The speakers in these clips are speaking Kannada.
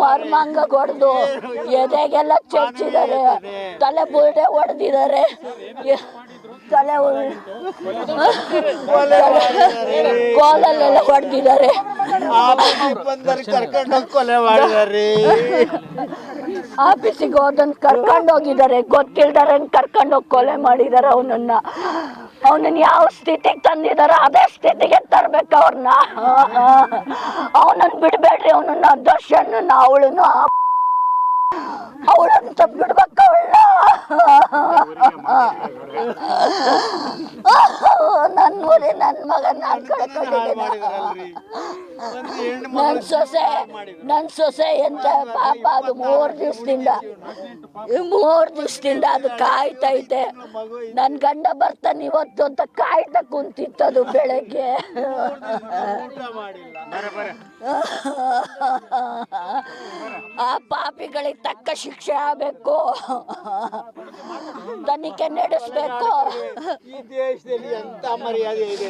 ಮರ್ಮಂಗ ಹೊಡೆದು ಎದೆಗೆಲ್ಲ ಚಚ್ಚಿದ್ದಾರೆ. ತಲೆ ಬುರುಡೆ ಹೊಡೆದಿದ್ದಾರೆ ತಲೆ ಕೋಲಲ್ಲೆಲ್ಲ ಹೊಡೆದಿದ್ದಾರೆ ಆಫೀಸಿಗೆ ಹೋದನ್ ಕರ್ಕೊಂಡು ಹೋಗಿದ್ದಾರೆ ಗೊತ್ತಿಲ್ದಾರೆ ಕರ್ಕೊಂಡು ಹೋಗಿ ಕೊಲೆ ಮಾಡಿದಾರೆ ಅವನನ್ನ. ಅವನನ್ನ ಯಾವ ಸ್ಥಿತಿಗೆ ತಂದಿದಾರ ಅದೇ ಸ್ಥಿತಿಗೆ ತರ್ಬೇಕು ಅವ್ರನ್ನ ಅವನನ್ನ ಬಿಡ್ಬೇಡ್ರಿ, ಅವನನ್ನ ದರ್ಶನ ಅವಳನ್ನ ಅವಳಂತ ಬಿಡ್ಬೇಕು ಅವಳನ್ನ. ನನ್ನ ಮಗನ ನನ್ನ ಮಗ ನಾನು ಕಳ್ಕೊಂಡಿದ್ದೀನಿ. ನನ್ ಸೊಸೆ ನನ್ ಸೊಸೆ ಎಂತ ಪಾಪ ಅದು ಮೂರ್ ದಿವಸದಿಂದ. ಮೂರ್ ದಿವಸದಿಂದ ಅದು ಕಾಯ್ತೈತೆ ನನ್ ಗಂಡ ಬರ್ತಾನೆ ಇವತ್ತು ಅಂತ ಕಾಯ್ತಾ ಕುಂತಿತ್ತದು ಬೆಳಗ್ಗೆ. ಆ ಪಾಪಿಗಳಿಗೆ ತಕ್ಕ ಶಿಕ್ಷೆ ಆಗಬೇಕು. ತನಿಖೆ ನಡೆಸ್ಬೇಕು. ಈ ದೇಶದಲ್ಲಿ ಎಂತ ಮರ್ಯಾದೆ ಇದೆ?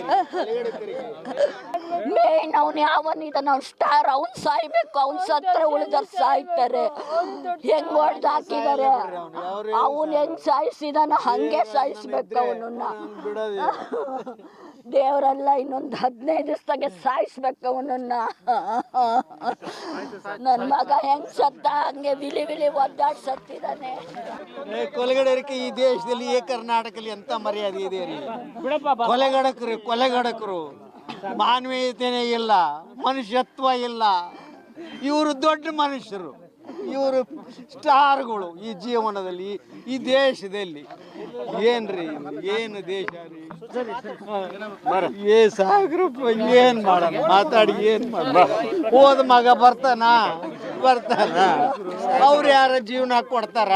ಮೇನ್ ಅವ್ನು ಯಾವನಿದಾನ ಅವ್ನು ಸ್ಟಾರ್ ಅವ್ನು ಸಾಯ್ಬೇಕು ಅವ್ನ್ ಸತ್ರ ಉಳಿದರ್ ಸಾಯ್ತಾರೆ. ಹೆಂಗ್ ಹೊಡ್ದು ಹಾಕಿದಾರೆ? ಅವನ್ ಹೆಂಗ್ ಸಾಯಿಸಿದಾನ ಹಂಗೆ ಸಾಯಿಸ್ಬೇಕು ಅವನನ್ನ. ದೇವರೆಲ್ಲ ಇನ್ನೊಂದು ಹದಿನೈದು ದಿವಸದಾಗೆ ಸಾಯಿಸ್ಬೇಕು ಅವನನ್ನ. ನನ್ ಮಗ ಹೆಂಗ್ ಸತ್ತ ಹಂಗೆ ವಿಲಿ ವಿಲಿ ಒದ್ದಾಡ್ ಸತ್ತಿದಾನೆ ಕೊಲೆಗಡರಿಗೆ ಈ ದೇಶದಲ್ಲಿ ಏ ಕರ್ನಾಟಕದಲ್ಲಿ ಎಂತ ಮರ್ಯಾದೆ ಇದೆ ರೀ? ಕೊಲೆಗಡಕರು ಕೊಲೆಗಡಕರು. ಮಾನವೀಯತೆನೇ ಇಲ್ಲ, ಮನುಷ್ಯತ್ವ ಇಲ್ಲ. ಇವರು ದೊಡ್ಡ ಮನುಷ್ಯರು. ಇವರು ಸ್ಟಾರ್ಗಳು ಈ ಜೀವನದಲ್ಲಿ, ಈ ದೇಶದಲ್ಲಿ. ಏನ್ರಿ ಏನು ದೇಶ? ರೀ ಏ ಸಾಗ್ರಪ್ಪ, ಏನ್ ಮಾಡೋಣ ಮಾತಾಡಿ ಏನ್ ಮಾಡ ಹೋದ ಮಗ ಬರ್ತಾನ? ಬರ್ತಾನ? ಅವ್ರು ಯಾರ ಜೀವನ ಕೊಡ್ತಾರ?